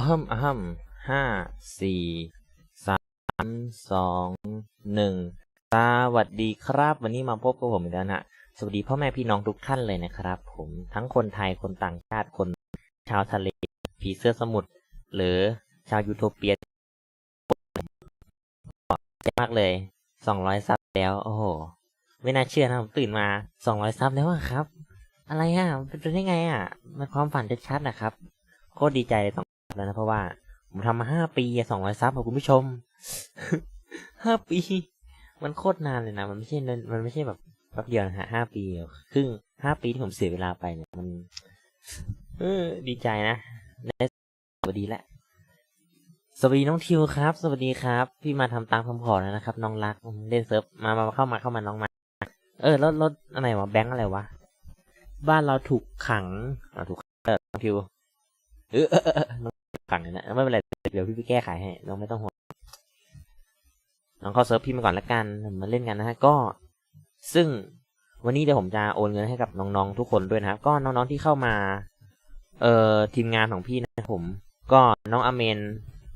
อ้มอ้มห้าสี่สามสองหนึ่งสวัสดีครับ วันนี้มาพบกับผมอีกแล้วนะสวัสดีพ่อแม่พี่น้องทุกท่านเลยนะครับ ผมทั้งคนไทยคนต่างชาติคน ชาวทะเลผีเสื้อสมุทรหรือชาวยูโทเปียมากเลยสองร้อยซับแล้ว โอ้โห ไม่น่าเชื่อนะผมตื่นมาสองร้อยซับแล้วครับ อะไรอะเป็นได้ไงอะ มันความฝันจะชัดนะครับ โคตรดีใจเลยต้อง แล้วนะเพราะว่าผมทำมาห้าปีสองร้อยซับค่ะคุณผู้ชมห้าปี มันโคตรนานเลยนะ มันไม่ใช่เนินมันไม่ใช่แบบแป๊บเดียวนะฮะห้าปีครึ่งห้าปีที่ผมเสียเวลาไปเนี่ยมัน เออ ดีใจนะได้สวัสดีแหละสวัสดีน้องทิวครับ สวัสดีครับ พี่มาทำตามคำขอแล้วนะครับ น้องรักเล่นเซิร์ฟมามาเข้ามาเข้ามาน้องมา เออรถรถอะไรวะแบงค์อะไรวะบ้านเราถูกขังอ่าถูกเออน้องทิวเออ เออเออเออน้องขังเลยนะไม่เป็นไรเดี๋ยวพี่ไปแก้ไขให้น้องไม่ต้องห่วงน้องเข้าเซิร์ฟพี่มาก่อนละกันมาเล่นกันนะฮะก็ ซึ่งวันนี้เดี๋ยวผมจะโอนเงินให้กับน้องๆทุกคนด้วยนะครับ ก็น้องๆที่เข้ามา เอ่อทีมงานของพี่นะครับผม ก็น้องอเมน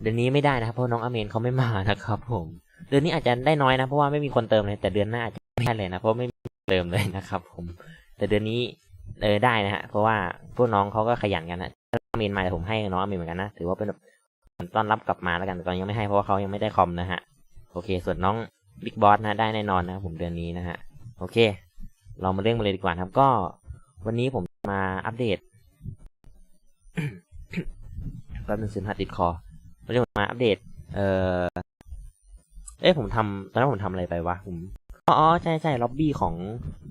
เดือนนี้ไม่ได้นะครับเพราะน้องอเมนเขาไม่มานะครับ ผม เดือนนี้อาจจะได้น้อยนะเพราะว่าไม่มีคนเติมเลยแต่เดือนหน้าอาจจะไม่ได้เลยนะเพราะไม่มีเติมเลยนะครับ ผม แต่เดือนนี้เออได้นะฮะเพราะว่าพวกน้องเขาก็ขยันกันนะ เมนมาแต่ผมให้น้องอเมนเหมือนกันนะถือว่าเป็นแบบต้อนรับกลับมาแล้วกันตอนยังไม่ให้เพราะว่าเขายังไม่ได้คอมนะฮะโอเค ส่วนน้องบิ๊กบอสนะได้แน่นอนนะครับผมเดือนนี้นะฮะโอเค เรามาเรื่องมาเลยดีกว่าครับก็ วันนี้ผมมาอัปเดตแป๊บนึงสียงหัดติดคอวันนี้ผมมาอัปเดต เอ่อเอ้ผมทำตอนนั้นผมทำอะไรไปวะผมอ๋อใช่ใช่ล็อบบี้ของ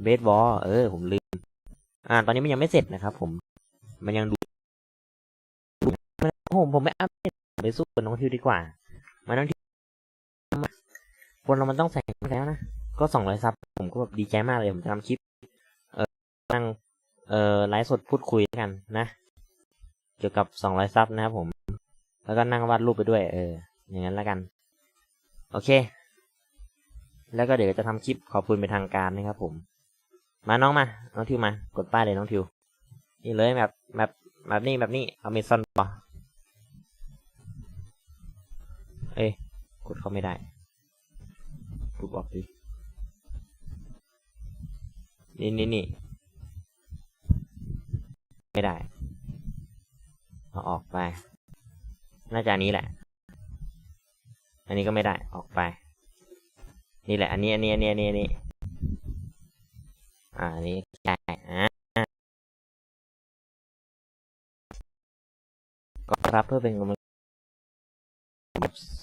เบสบอลเออ ผมลืม อ่า ตอนนี้มันยังไม่เสร็จนะครับผม มันยังดู ผมผมไม่อัปเดตไปสู้กับน้องทิวดีกว่า มาน้องทิวคนเรามันต้องใส่แล้วนะ ก็สองร้อยซับผมก็แบบดีใจมากเลย ผมจะทำคลิป เออนั่งเอ่อไลฟ์สดพูดคุยกันนะ เกี่ยวกับสองร้อยซับนะครับผม แล้วก็นั่งวาดรูปไปด้วย เออ อย่างนั้นแล้วกัน โอเค แล้วก็เดี๋ยวจะทำคลิปขอบคุณเป็นทางการนะครับผม มาน้องมา น้องทิวมา กดป้ายเลยน้องทิว นี่เลยแบบแบบแบบนี้แบบนี้ อเมซอนปะ เอ้ยกดเข้าไม่ได้กดออกดินี่นี่นี่ไม่ได้เอาออกไป น่าจะนี้แหละ อันนี้ก็ไม่ได้ออกไป นี่แหละ อันนี้อันนี้อันนี้อันนี้อันนี้อ่านี้ใช่อ่าก็รับเพื่อเป็นกำลัง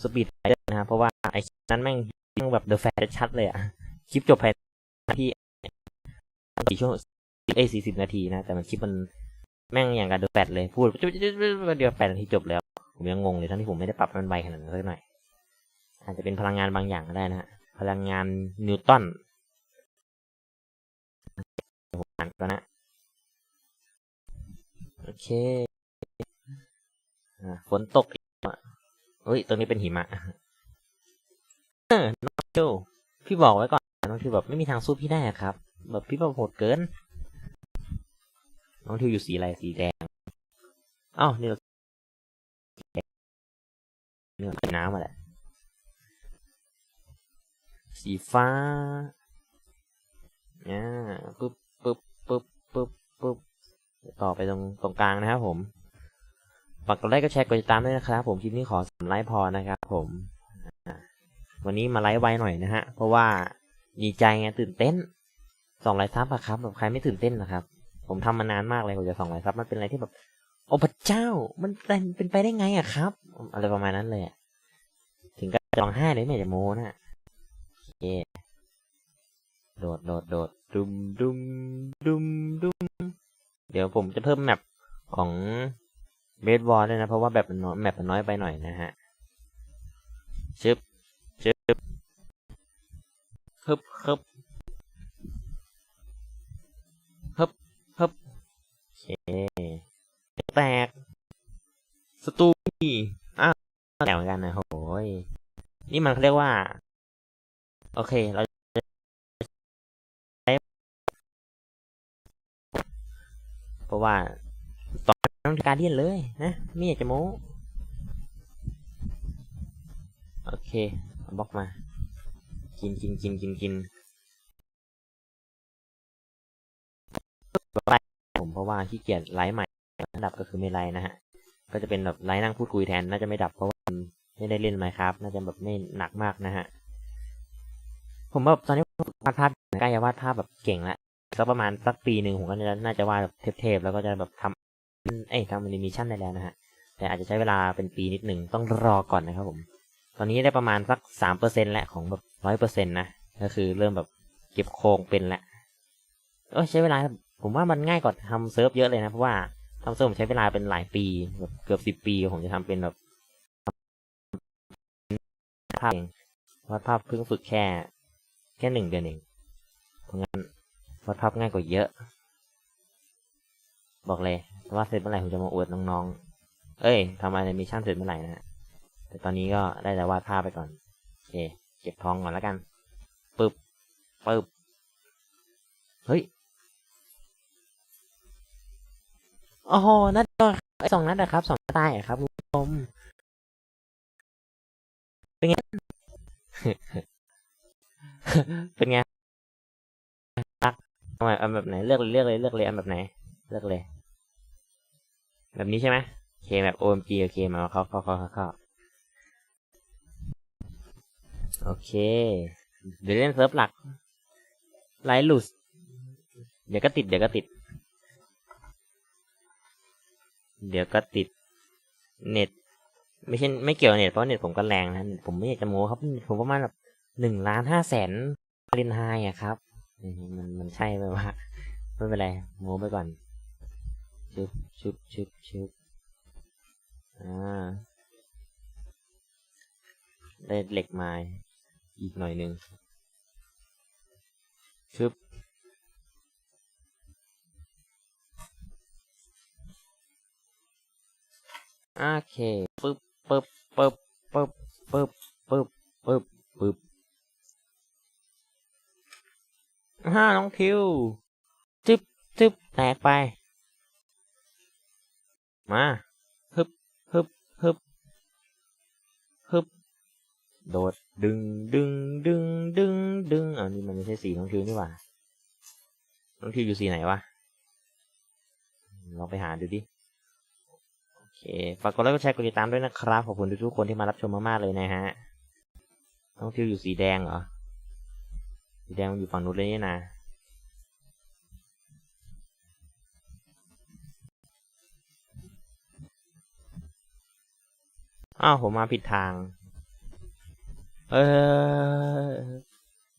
สปีดไฟเดอร์นะครับเพราะว่าไอ้นั้นแม่งยังแบบเดอะแฟร์ชัดเลยอะคลิปจบภายในาทีสี่ช่วงเอ้สี่สิบนาทีนะ แต่มันคลิปมันแม่งอย่างกับเดอะแฟร์เลยพูดเดียวแปดนาทีจบแล้ว ผมยังงงเลยทั้งที่ผมไม่ได้ปรับให้มันไวขนาดนั้นสักหน่อย อาจจะเป็นพลังงานบางอย่างก็ได้นะฮะพลังงานนิวตันผมอ่านก่อนนะโอเคอ่าฝนตกอีกอะ เฮ้ย ตรงนี้เป็นหิมะเออน้องทิวพี่บอกไว้ก่อนน้องทิวแบบไม่มีทางสู้พี่ได้ครับ แบบพี่แบบโหดเกิน น้องทิวอยู่สีอะไรสีแดงอ้าวนี่เราเนื้อเป็นน้ำมาแหละสีฟ้าอ่าปึ๊บปึ๊บปึ๊บปึ๊บปึ๊บต่อไปตรงตรงกลางนะครับผม ฝากกดไลค์กดแชร์กดติดตามด้วยนะครับ ผมคลิปนี้ขอสามไลค์พอนะครับ ผมวันนี้มาไลฟ์ไวหน่อยนะฮะ เพราะว่าดีใจไงตื่นเต้นสองไลฟ์ซับอะครับแบบใครไม่ตื่นเต้นนะครับ ผมทำมานานมากเลยกว่าจะสองไลฟ์ซับมันเป็นอะไรที่แบบโอ้พระเจ้า มันเป็นเป็นไปได้ไงอะครับ อะไรประมาณนั้นเลยถึงก็ร้องไห้เลยไม่จะโมนะโอเคโดดโดดโดดดุมดุมดุมดุมเดี๋ยวผมจะเพิ่มแมปของ เบสบอลด้วยนะ เพราะว่าแบบมันน้อยแมปมันน้อยไปหน่อยนะฮะชึบชึบฮึบฮึบฮึบฮึบโอเคแตกสตูนี่อ้าวแตกเหมือนกันนะโหยนี่มันเขาเรียกว่า โอเค เราเพราะว่า อนต้องการเดียนเลยนะไม่อยากจะโม้โอเคบล็อกมา กินกินกินกินกินผมเพราะว่าขี้เกียจไลฟ์ใหม่ระดับก็คือไม่ไลฟ์นะฮะ ก็จะเป็นแบบไลฟ์นั่งพูดคุยแทน น่าจะไม่ดับเพราะว่าไม่ได้เล่นไหมครับ น่าจะแบบไม่หนักมากนะฮะ ผมแบบตอนนี้วาดภาพใกล้จะวาดภาพแบบเก่งแล้วสักประมาณสักปีหนึ่งผมก็จะน่าจะวาดแบบเทพๆแล้วก็จะแบบทำ เอ้ยทำแอนิเมชันได้แล้วนะฮะ แต่อาจจะใช้เวลาเป็นปีนิดหนึ่งต้องรอก่อนนะครับผม ตอนนี้ได้ประมาณสักสามเปอร์เซ็นต์แล้วของแบบร้อยเปอร์เซ็นต์นะ ก็คือเริ่มแบบเก็บโครงเป็นแล้วเออใช้เวลา ผมว่ามันง่ายกว่าทำเซิร์ฟเยอะเลยนะ เพราะว่าทำเซิร์ฟผมใช้เวลาเป็นหลายปีแบบเกือบสิบปีผมจะทำเป็นแบบภาพเองวาดภาพเพิ่งฝึกแค่ แค่หนึ่งเดือนเองเพราะงั้นวาดภาพง่ายกว่าเยอะ บอกเลย ว่าเสร็จเมื่อไหร่ผมจะมาอวดน้องๆ เอ้ยทำแอนิเมชันเสร็จเมื่อไหร่นะฮะแต่ตอนนี้ก็ได้แต่วาดภาพไปก่อนโอเคเก็บทองก่อนแล้วกันปึ๊บปึ๊บเฮ้ยโอ้โหนัดสองนัดนะครับสองตายครับคุณผู้ชมเป็นไงเป็นไงรักทำไมเอาแบบไหนเลือกเลยเลือกเลยเลือกเลยอันแบบไหนเลือกเลย แบบนี้ใช่ไหมโอเคแบบ OMG โอเคมาเข้าเข้าเข้าเข้าเข้าโอเค เดี๋ยวเล่นเซิร์ฟหลักไลท์ลุสเดี๋ยวก็ติด เดี๋ยวก็ติด เดี๋ยวก็ติด เน็ต ไม่ใช่ไม่เกี่ยวเน็ตเพราะเน็ตผมก็แรงนะ ผมไม่อยากจะโม้ครับ ผมประมาณแบบหนึ่งล้านห้าแสนเรนไฮอะครับ มันมันใช่ไหมวะไม่เป็นไร โม้ไปก่อน ชึบชึบชึบชึบอ่า ได้เหล็กมาอีกหน่อยหนึ่งชึบโอเคปึ๊บปึ๊บปึ๊บปึ๊บปึ๊บปึ๊บปึ๊บปึ๊บฮ่าน้องทิวจึ๊บจึ๊บแตกไป มาฮึบฮึบฮึบฮึบโดดดึงดึงดึงดึงดึงอ่านี่มันไม่ใช่สีน้องทิวนี่หว่า น้องทิวอยู่สีไหนวะลองไปหาดูดิโอเคฝากกดไลค์กดแชร์กดติดตามด้วยนะครับ ขอบคุณทุกๆคนที่มารับชมมากๆเลยนะฮะน้องทิวอยู่สีแดงเหรอสีแดงมันอยู่ฝั่งนู้นเลยนี่นะ อ้าวผมมาผิดทาง เออ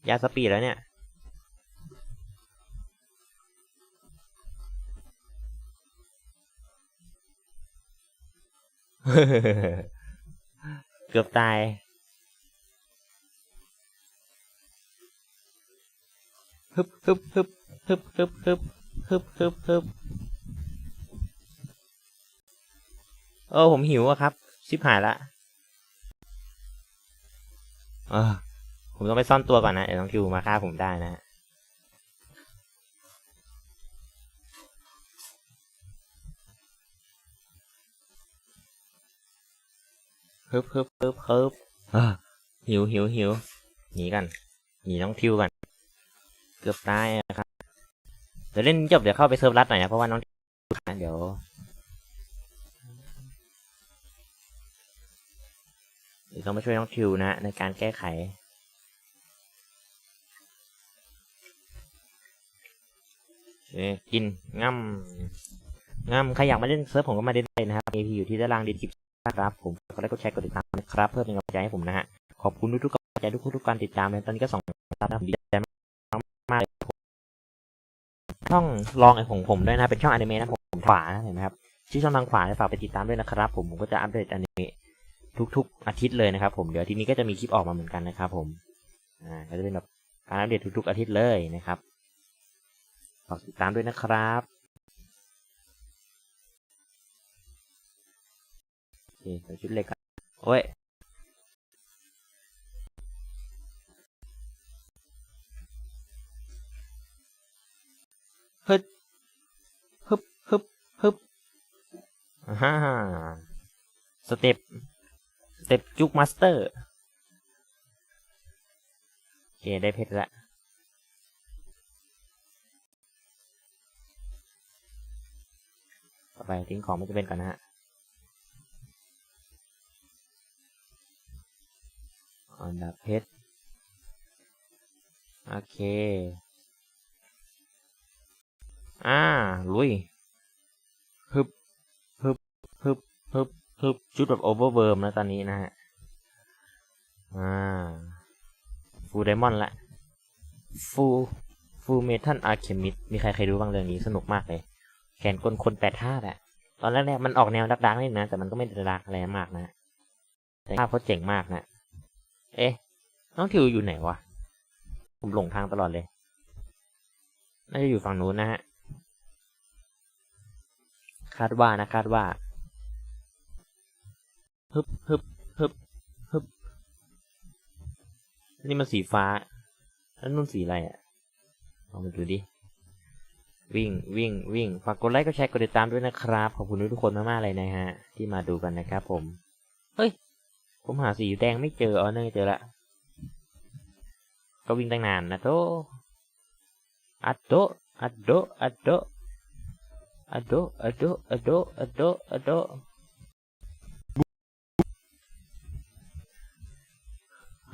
ยาสปีดแล้วเนี่ย เกือบตายฮึบฮึบฮึบฮึบฮึบฮึบฮึบฮึบฮึบเออผมหิวอะครับ ชิบหายละเออผมต้องไปซ่อนตัวก่อนนะเดี๋ยวน้องคิวมาฆ่าผมได้นะฮะฮึบฮึบฮึบฮึบหิวหิวหิวหนีกันหนีน้องทิวกันเกือบตายนะครับเดี๋ยวเล่นจบเดี๋ยวเข้าไปเซิร์ฟรัดหน่อยนะเพราะว่าน้องทิวเดี๋ยว เดี๋ยวต้องมาช่วยน้องทิวนะในการแก้ไขเอ้ยกินง่ำง่ำใครอยากมาเล่นเซิร์ฟผมก็มาเล่นได้นะครับ AP อยู่ที่ด้านล่างดีคลิปนะครับ ผมก็ได้กดแชร์กดติดตามนะครับ เพื่อเป็นกำลังใจให้ผมนะฮะ ขอบคุณทุกๆกำลังใจทุกๆทุกการติดตามเลยตอนนี้ก็สองซับผมดีใจมากๆเลยช่องลองไอของผมด้วยนะเป็นช่องอนิเมะนะผมขวาเห็นไหมครับชื่อช่องทางขวาฝากไปติดตามด้วยนะครับ ผมผมก็จะอัปเดตอนิเมะ ทุกๆอาทิตย์เลยนะครับ ผมเดี๋ยวทีนี้ก็จะมีคลิปออกมาเหมือนกันนะครับ ผมอ่าก็จะเป็นแบบการอัปเดตทุกๆอาทิตย์เลยนะครับฝากติดตามด้วยนะครับโอเคใส่ชุดเล็กโอ้ยฮึบฮึบฮึบฮึบอ่าฮ่าสเต็ป เต็ปจุกมาสเตอร์เคได้เพชรละต่อไปทิ้งของไม่จะเป็นก่อนนะฮะอันดับเพชร โอเค อ่า ลุย ฮึบฮึบชุดแบบโอเวอร์เวิร์มนะตอนนี้นะฮะ อ่า ฟูไดมอนละ ฟูฟูเมทัลอาร์เคมิดมีใครเคยดูบ้างเรื่องนี้สนุกมากเลย แขนกลคนแปดท่าแหละ ตอนแรกๆมันออกแนวดักๆนิดนะ แต่มันก็ไม่ได้ดักอะไรมากนะ แต่ภาพเขาเจ๋งมากนะ เอ๊ะ น้องทิวอยู่ไหนวะ ผมหลงทางตลอดเลย น่าจะอยู่ฝั่งนู้นนะฮะ คาดว่านะคาดว่า ฮึบฮึบฮึบฮึบนี่มันสีฟ้าแล้วนุ่นสีอะไรอะลองมาดูดิ วิ่งวิ่งวิ่งฝากกดไลค์กดแชร์กดติดตามด้วยนะครับ ขอบคุณทุกคนมากๆเลยนะฮะ ที่มาดูกันนะครับผม เฮ้ย ผมหาสีแดงไม่เจออ๋อเนยเจอละ ก็วิ่งตั้งนานนะโตอัดโตอัดโดอัดโดอัดโดอัดโดอัดโดอัดโดอัดโด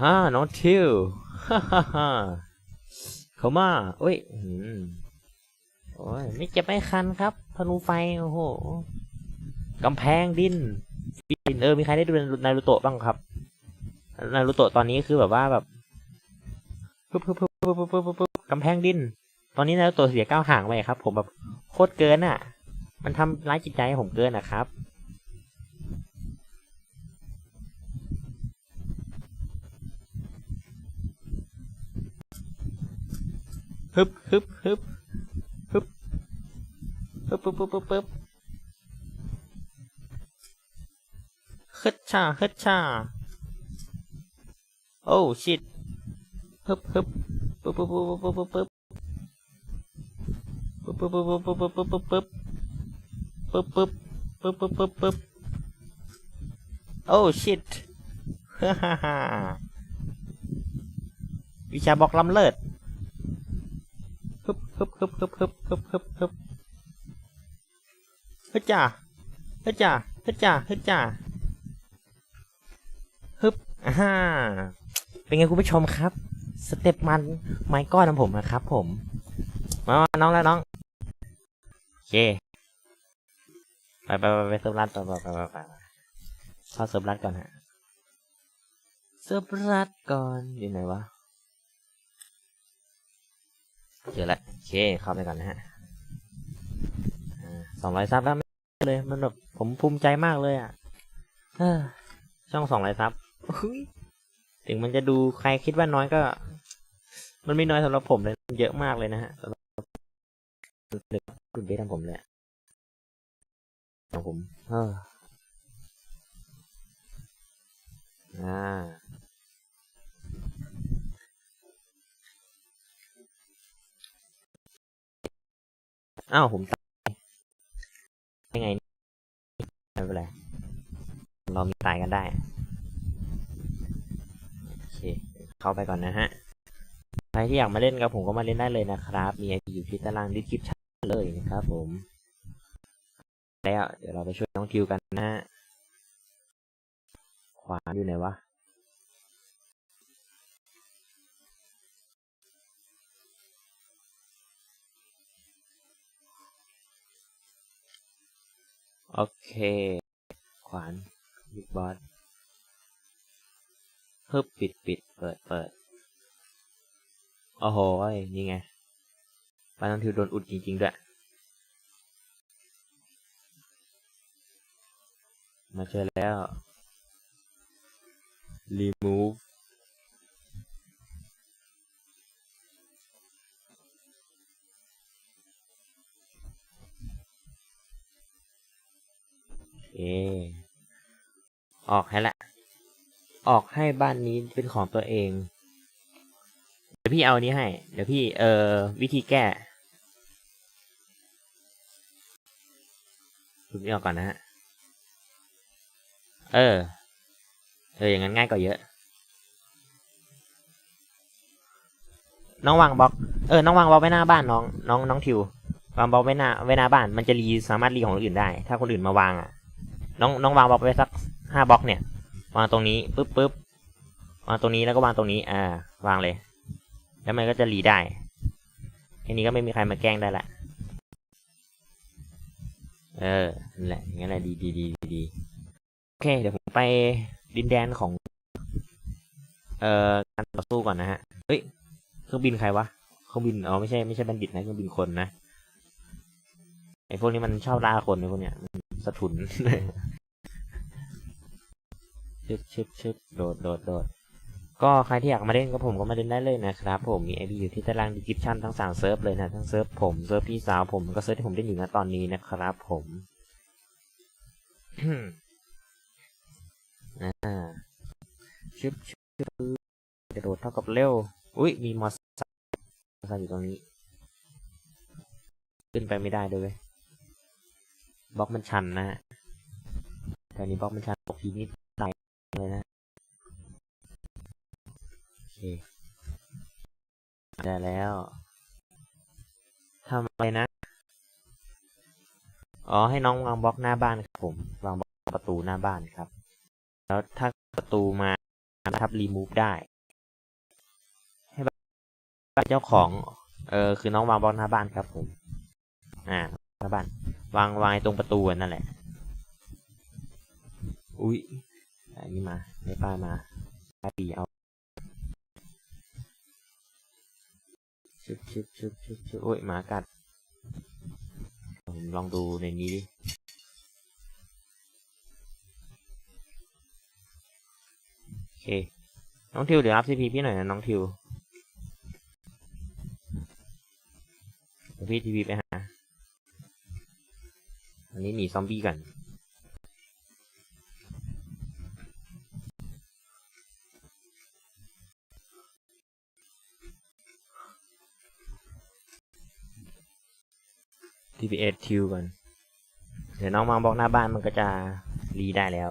ฮ่าน้องทิวฮ่าฮ่าฮ่าเขามาโอ้ยอืมโอ้ยไม่จ็บไม่คันครับธนูไฟ โอ้โหกำแพงดินฟินเออ มีใครได้ดูนารูโตะบ้างครับนารูโตะตอนนี้คือแบบว่าแบบปึ๊บปึ๊บปึ๊บปึ๊บปึ๊บปึ๊บปึ๊บกำแพงดิน ตอนนี้นะตัวเสียก้าวห่างไปครับ ผมแบบโคตรเกินอะ มันทำร้ายจิตใจผมเกินอะครับ ฮึบฮึบฮึบฮึบฮึบปึ๊บปึ๊บปึ๊บปึ๊บฮึดชาฮึดชาโอ้ชิตฮึบฮึบปึ๊บปึ๊บปึ๊บปึ๊บปึ๊บปึ๊บปึ๊บปึ๊บปึ๊บปึ๊บปึ๊บปึ๊บปึ๊บปึ๊บปึ๊บปึ๊บปึ๊บปึ๊บโอ้ชิตฮ่าฮ่าฮ่าวิชาบอกลำเลิศ ฮึบฮึบฮึบฮึบฮึบฮึบฮึบฮึจ่าฮึจ่าฮึจ่าฮึจ่าฮึบอ่าเป็นไงคุณผู้ชมครับ สเต็ปมันไม้ก้อนของผมนะครับผม มาน้องแล้วน้องโอเคไปไปไปไปเซิร์ฟรันต่อไปไปไปไปเข้าเซิร์ฟรันก่อนฮะเซิร์ฟรันก่อนอยู่ไหนวะ เจอละโอเคเข้าไปก่อนนะฮะสองร้อยซับแล้วไม่เลย มันแบบผมภูมิใจมากเลยอะช่องสองร้อยซับถึงมันจะดูใครคิดว่าน้อยก็ มันไม่น้อยสำหรับผมเลยมันเยอะมากเลยนะฮะสำหรับคุณเบสทำผมเลยอะของผม เอออ่า อ้าวผมตายยังไงไม่เป็นไรเรามีตายกันได้โอเคเข้าไปก่อนนะฮะใครที่อยากมาเล่นกับผมก็มาเล่นได้เลยนะครับ มีไอพีอยู่ที่ตารางดิสคริปชั่นเลยนะครับผม แล้วเดี๋ยวเราไปช่วยน้องทิวกันนะฮะขวาอยู่ไหนวะ โอเค ขวานบิ๊กบอสเพิ่มปิดปิดเปิดเปิดโอ้โหยนี่ไงปาน้องทิวโดนอุดจริงๆด้วยมาเจอแล้ว remove เค ออกให้ละ ออกให้บ้านนี้เป็นของตัวเอง เดี๋ยวพี่เอานนี้ให้ เดี๋ยวพี่เอ่อวิธีแก้ดูนี่ออกก่อนนะฮะ เออ เออ อย่างนั้นง่ายกว่าเยอะ น้องวางบล็อก เออ น้องวางบล็อกไว้หน้าบ้านน้อง น้อง น้องทิว วางบล็อกไว้หน้าไว้หน้าบ้าน มันจะรีสามารถรีของคนอื่นได้ ถ้าคนอื่นมาวางอะ น้องน้องวางบล็อกไว้สักห้าบล็อกเนี่ย วางตรงนี้ปึ๊บปึ๊บวางตรงนี้แล้วก็วางตรงนี้ อ่า วางเลย แล้วมันก็จะรีได้แค่นี้ก็ไม่มีใครมาแกล้งได้ละเออนั่นแหละงั้นแหละดีดีดีดีดีโอเค เดี๋ยวผมไปดินแดนของ เอ่อการต่อสู้ก่อนนะฮะเฮ้ยเครื่องบินใครวะเครื่องบินอ๋อไม่ใช่ไม่ใช่บัณฑิตนะเครื่องบินคนนะไอพวกนี้มันชอบล่าคนไอพวกเนี้ยสะทุน ชึบชึบชึบโดดโดดโดดก็ใครที่อยากมาเล่นกับผมก็มาเล่นได้เลยนะครับ ผมมีไอดีอยู่ที่ตารางดีคริปชันทั้งสามเซิร์ฟเลยนะทั้งเซิร์ฟผมเซิร์ฟพี่สาวผมก็เซิร์ฟที่ผมเล่นอยู่ณตอนนี้นะครับผมอ่าชึบชึบกระโดดเท่ากับเร็วอุ้ยมีมอสไซค์มอสไซค์อยู่ตรงนี้ ขึ้นไปไม่ได้ด้วยเวยบล็อกมันชันนะฮะแต่นี้บล็อกมันชันตกทีนิด เลยนะโอเคได้แล้วทำอะไรนะ อ๋อ ให้น้องวางบล็อกหน้าบ้านครับผม วางบล็อกประตูหน้าบ้านครับ แล้วถ้าประตูมานะครับรีมูฟได้ ให้บ้านเจ้าของ เออคือน้องวางบล็อกหน้าบ้านครับผม อ่า หน้าบ้าน วางวางไอ้ตรงประตูนั่นแหละ อุ้ย อันนี้มาไม่ป้ายมาป้ายปีเอาชึบชึบชึบชึบชึบโอ้ยหมากัดผมลองดูในนี้ดิโอเค น้องทิวเดี๋ยวอัพซีพีพี่หน่อยนะน้องทิวเดี๋ยวพี่ทีวีไปหา อันนี้หนีซอมบี้กัน TPS ทิวก่อน เดี๋ยวน้องวางบล็อกหน้าบ้านมันก็จะรีได้แล้ว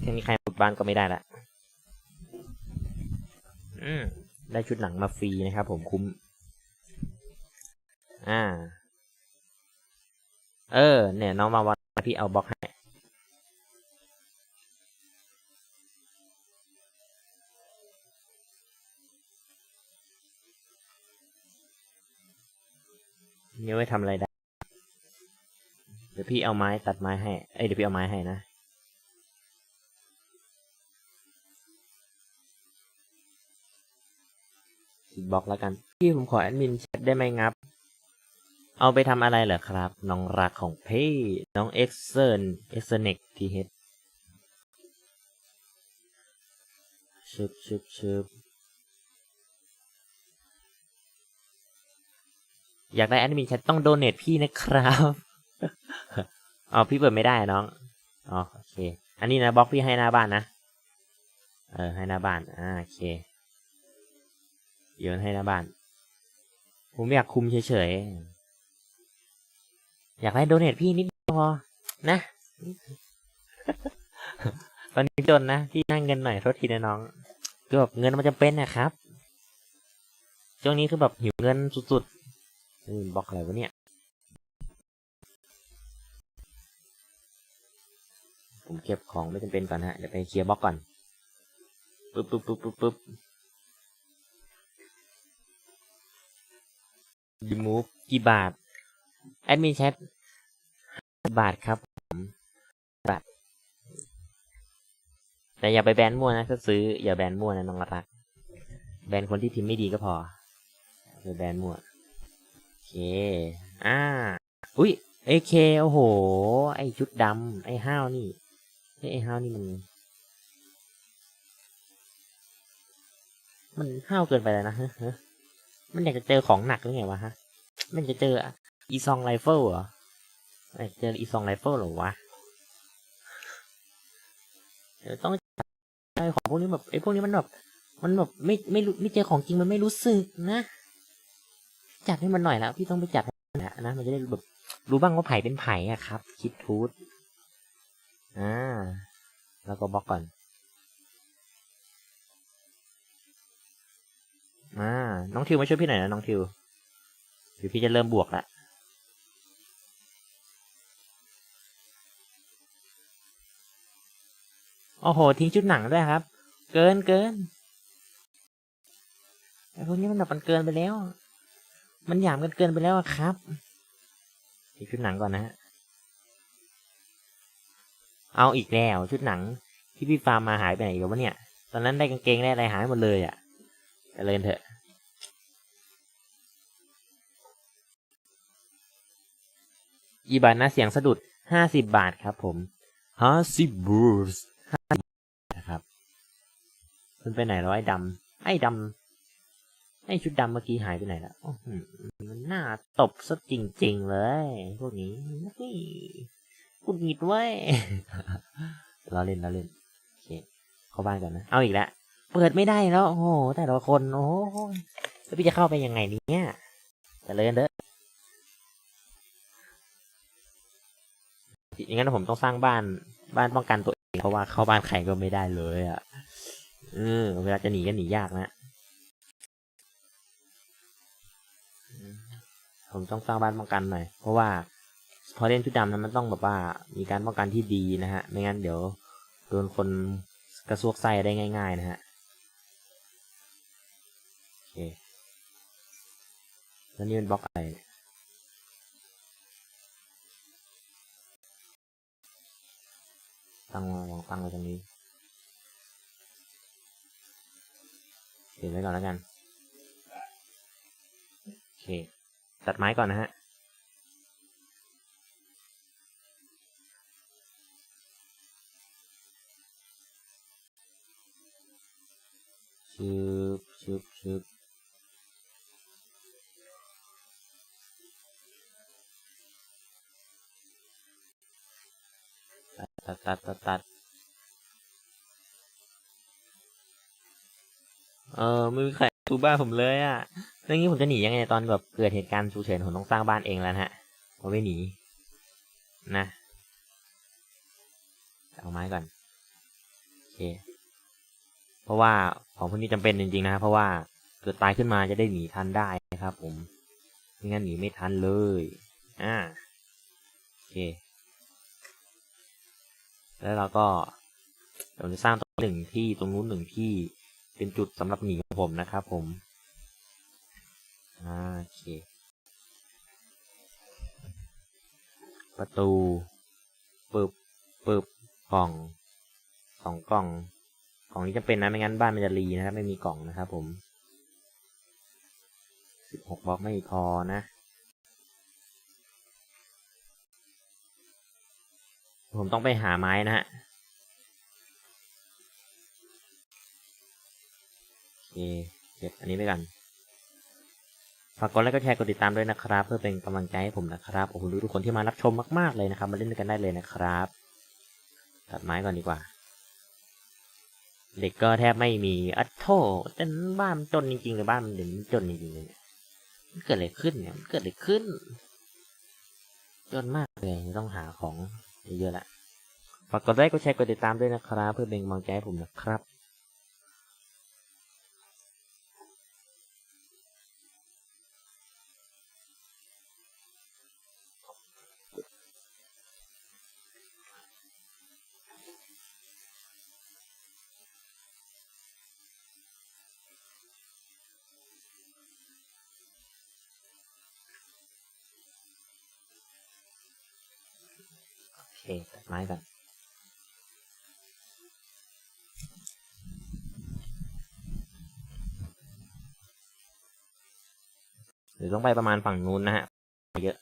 แค่นี้ใครบุกบ้านก็ไม่ได้ละอืมได้ชุดหนังมาฟรีนะครับผมคุ้ม อ่า เออ เนี่ย น้องมาวันพี่เอาบล็อกให้ นี่ไว้ทำอะไรได้ เดี๋ยวพี่เอาไม้ตัดไม้ให้ เอ้ยเดี๋ยวพี่เอาไม้ให้นะ บล็อกแล้วกัน พี่ผมขอแอดมินแชทได้ไหมครับ เอาไปทำอะไรเหรอครับ น้องรักของพี่น้องเอ็กเซนเอ็กเซเน็กทีเฮดชึบชึบชึบ อยากได้แอดมินแชทต้องโดเนทพี่นะครับอ๋อพี่เปิดไม่ได้น้องอ๋อโอเค อันนี้นะบล็อกพี่ให้หน้าบ้านนะ เออให้หน้าบ้านอ่าโอเคโยนให้หน้าบ้าน ผมอยากคุมเฉยๆ อยากได้โดเนทพี่นิดเดียพอ นะ ตอนนี้จนนะพี่นั่งเงินหน่อยโทษทีนะน้องคือแบบเงินมันจำเป็นนะครับ ช่วงนี้คือแบบหิวเงินสุดๆ นี่บล็อกอะไรวะเนี่ย ผมเก็บของไม่จำเป็นก่อนฮะ เดี๋ยวไปเคลียร์บล็อกก่อน ปึ๊บปึ๊บปึ๊บปึ๊บปึ๊บ remove กี่บาท แอดมินแชทบาทครับผมบาท แต่อย่าไปแบนมั่วนะ ถ้าซื้ออย่าแบนมั่วนะน้องรัก แบนคนที่พิมพ์ไม่ดีก็พออย่าไปแบนมั่ว เค อ่า อุ้ยเอเค โอ้โห ไอชุดดำ ไอห้าวนี่ไอห้าวนี่มัน มันห้าวเกินไปแล้วนะฮะมันอยากจะเจอของหนักหรือไงวะฮะ มันจะเจออีซองไรเฟิลเหรอเจออีซองไรเฟิลหรอวะ เดี๋ยวต้องไอของพวกนี้แบบไอพวกนี้มันแบบ มันแบบไม่ไม่รู้ไม่เจอของจริงมันไม่รู้สึกนะ จัดให้มันหน่อยแล้ว พี่ต้องไปจัดให้มันนะนะมันจะได้แบบรู้บ้างว่าไผ่เป็นไผ่อะครับ คิดทูดอ่าแล้วก็บล็อกก่อนอ่าน้องทิวมาช่วยพี่หน่อยนะน้องทิวเดี๋ยวพี่จะเริ่มบวกละโอ้โห ทิ้งชุดหนังด้วยครับ เกินเกินไอ้พวกนี้มันแบบมันเกินไปแล้ว มันหยามกันเกินไปแล้วอะครับทิ้งชุดหนังก่อนนะฮะ เอาอีกแล้วชุดหนังที่พี่ฟาร์มมาหายไปไหนอีกันวะเนี่ย ตอนนั้นได้กางเกงได้อะไรหายหมดเลยอะ่ะไปเลยเถอะอีบาทนะเสียงสะดุดห้าสิบบาทครับผมห้าสิบบาทนะครับมันไปไหนแล้วไอ้ดำไอ้ดำ ไอ้ชุดดำเมื่อกี้หายไปไหนแล้วมันน่าตบซะจริง ๆ เลย พวกนี้นี่กุดหงิดเว้ยเราเล่นเราเล่นโอเคเข้าบ้านก่อนนะ เอาอีกแล้วเปิดไม่ได้แล้ว โอ้โห แต่ละคน โอ้โหแล้วพี่จะเข้าไปยังไงเนี่ยจะเลินเด้ออย่างนั้นผมต้องสร้างบ้าน บ้านป้องกันตัวเอง เพราะว่าเข้าบ้านใครก็ไม่ได้เลยอะ เออ เวลาจะหนีก็หนียากนะ ผมต้องสร้างบ้านป้องกันหน่อย เพราะว่าพอเล่นชุดดำนั้นมันต้องแบบว่ามีการป้องกันที่ดีนะฮะ ไม่งั้นเดี๋ยวโดนคนกระซวกไส้ได้ง่าย ๆ นะฮะโอเคแล้วนี่เป็นบล็อกอะไรเนี่ยตั้งวางตั้งไว้ตรงนี้เก็บไว้ก่อนแล้วกัน โอเค ตัดไม้ก่อนนะฮะ ชึบชึบชึบตัดตัดตัดตัดเออ ไม่มีใครดูบ้านผมเลยอะ แล้วงี้ผมจะหนียังไงตอนแบบเกิดเหตุการณ์ฉุกเฉินผมต้องสร้างบ้านเองแล้วนะฮะผมไม่หนี นะ เอาไม้ก่อนโอเค เพราะว่าของพวกนี้จำเป็นจริงๆนะครับเพราะว่าเกิดตายขึ้นมาจะได้หนีทันได้นะครับ ผมไม่งั้นหนีไม่ทันเลย อ่าโอเค แล้วเราก็เราจะสร้างตรงหนึ่งที่ตรงนู้นหนึ่งที่เป็นจุดสำหรับหนีของผมนะครับ ผม โอเค ประตูปึบปึบกล่องสองกล่อง กล่องนี้จำเป็นนะ ไม่งั้นบ้านมันจะรีนะครับ ไม่มีกล่องนะครับผมสิบหกบล็อกไม่พอนะผมต้องไปหาไม้นะฮะโอเคเก็บอันนี้ไปกัน ฝากกดไลค์กดแชร์กดติดตามด้วยนะครับ เพื่อเป็นกำลังใจให้ผมนะครับโอ้โหดูทุกคนที่มารับชมมาก ๆ เลยนะครับ มาเล่นด้วยกันได้เลยนะครับ ตัดไม้ก่อนดีกว่า เด็กก็แทบไม่มีอัดโทแต่บ้านจนจริงๆเลยบ้านมันเดี๋ยวนี้จนจริงๆเลยมันเกิดอะไรขึ้นเนี่ยมันเกิดอะไรขึ้น จนมากเลยต้องหาของเยอะละฝากกดไลค์กดแชร์กดติดตามด้วยนะครับ เพื่อเป็นกำลังใจให้ผมนะครับ ต้องไปประมาณฝั่งนู้นนะฮะเยอะ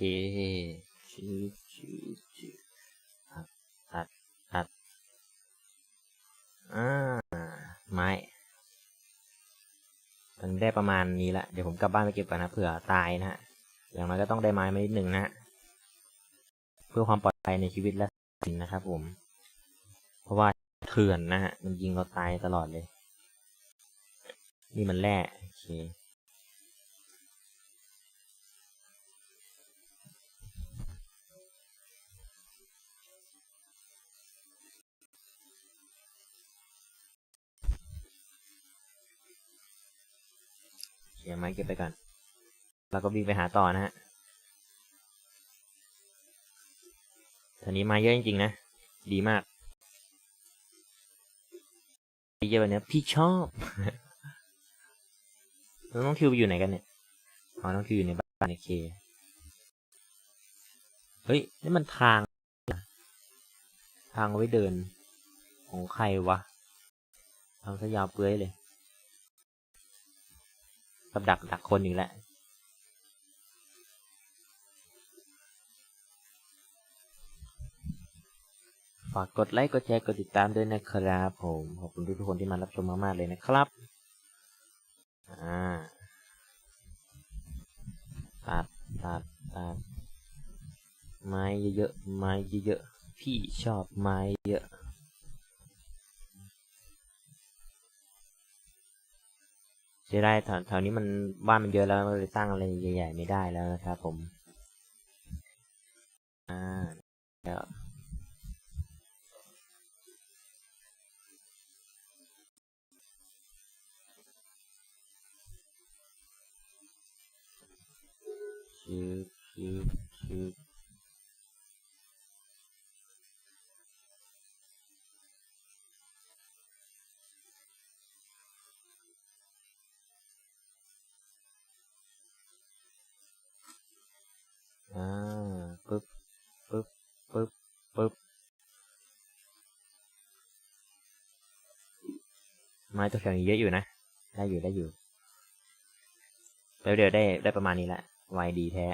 ชื่อชื่อชื่อตัดตัดตัดอ่าไม้มันได้ประมาณนี้ละ เดี๋ยวผมกลับบ้านไปเก็บก่อนนะเผื่อตายนะฮะ อย่างน้อยก็ต้องได้ไม้มานิดหนึ่งนะฮะเพื่อความปลอดภัยในชีวิตและสินนะครับผม เพราะว่าเถื่อนนะฮะ มันยิงเราตายตลอดเลย นี่มันแร่โอเค เขียไม้เก็บไปก่อนแล้วก็วิ่งไปหาต่อนะฮะทีนี้ม้เยอะจริงๆนะ ดีมากเยอะแบบนี้พี่ชอบแล้วน้องคิวไปอยู่ไหนกันเนี่ยอ๋อน้องคิวอยู่ในบ้านโอเค เฮ้ย นี่มันทาง ทางไว้เดิน ของใครวะทำซะยาวเปื้อยเลย กับดักดักคนอีกแล้วฝากกดไลค์ กดแชร์ กดติดตามด้วยนะครับผม ขอบคุณทุกคนที่มารับชมมาก ๆ เลยนะครับ อ่า ตัด ตัด ตัด ไม้เยอะๆ ไม้เยอะๆ พี่ชอบไม้เยอะ เสียดายแถวนี้มันบ้านมันเยอะแล้วเลยตั้งอะไรใหญ่ ๆ ไม่ได้แล้วนะครับผม อ่าแล้วชืบชืบชืบ อ่าปึ๊บปึ๊บปึ๊บปึ๊บไม้ตัวแถวนี้เยอะอยู่นะ ได้อยู่ได้อยู่แล้วเดี๋ยวได้ได้ประมาณนี้ละไวดีแท้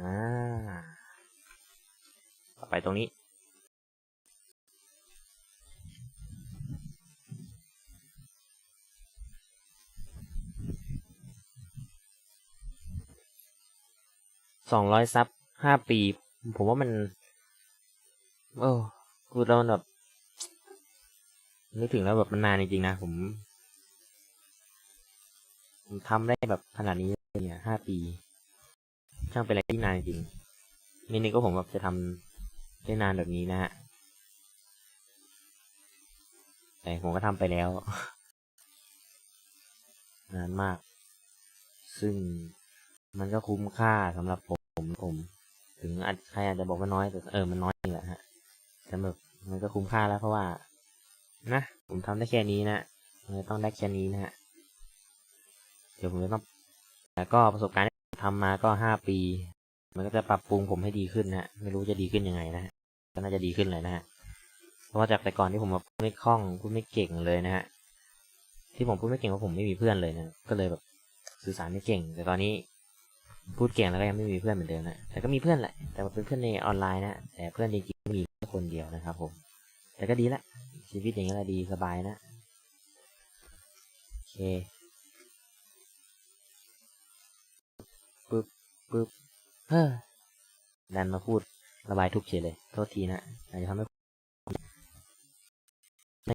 อ่าต่อไปตรงนี้ สองร้อยซับห้าปี ผมว่ามัน โอ้กูตอนแบบนึกถึงแล้วแบบมันนานจริงๆนะ ผม ผมทำได้แบบขนาดนี้เนี่ยห้าปี ช่างเป็นอะไรที่นานจริงนี่นึกว่าผมแบบจะทำได้นานแบบนี้นะฮะแต่ผมก็ทำไปแล้ว นานมาก ซึ่งมันก็คุ้มค่าสำหรับผม ผมผมถึงอาจใครอาจจะบอกว่าน้อยแต่เออมันน้อยจริงแหละฮะแต่แบบมันก็คุ้มค่าแล้วเพราะว่า นะผมทำได้แค่นี้นะมันต้องได้แค่นี้นะฮะเดี๋ยวผมจะต้องแต่ก็ประสบการณ์ที่ทำมาก็ห้าปี มันก็จะปรับปรุงผมให้ดีขึ้นนะฮะไม่รู้จะดีขึ้นยังไงนะฮะก็น่าจะดีขึ้นเลยนะฮะเพราะว่าจากแต่ก่อนที่ผมมาพูดไม่คล่องพูดไม่เก่งเลยนะฮะที่ผมพูดไม่เก่งเพราะผมไม่มีเพื่อนเลยนะก็เลยแบบสื่อสารไม่เก่ง แต่ตอนนี้ พูดเก่งแล้วก็ยังไม่มีเพื่อนเหมือนเดิมนะแต่ก็มีเพื่อนแหละแต่ว่าเป็นเพื่อนในออนไลน์นะแต่เพื่อนจริงๆมีแค่คนเดียวนะครับผมแต่ก็ดีละชีวิตอย่างนี้แหละดีสบายนะโอเคปึ๊บปึ๊บเฮ้อดันมาพูดระบายทุกข์เฉยเลยโทษทีนะอาจจะทำให้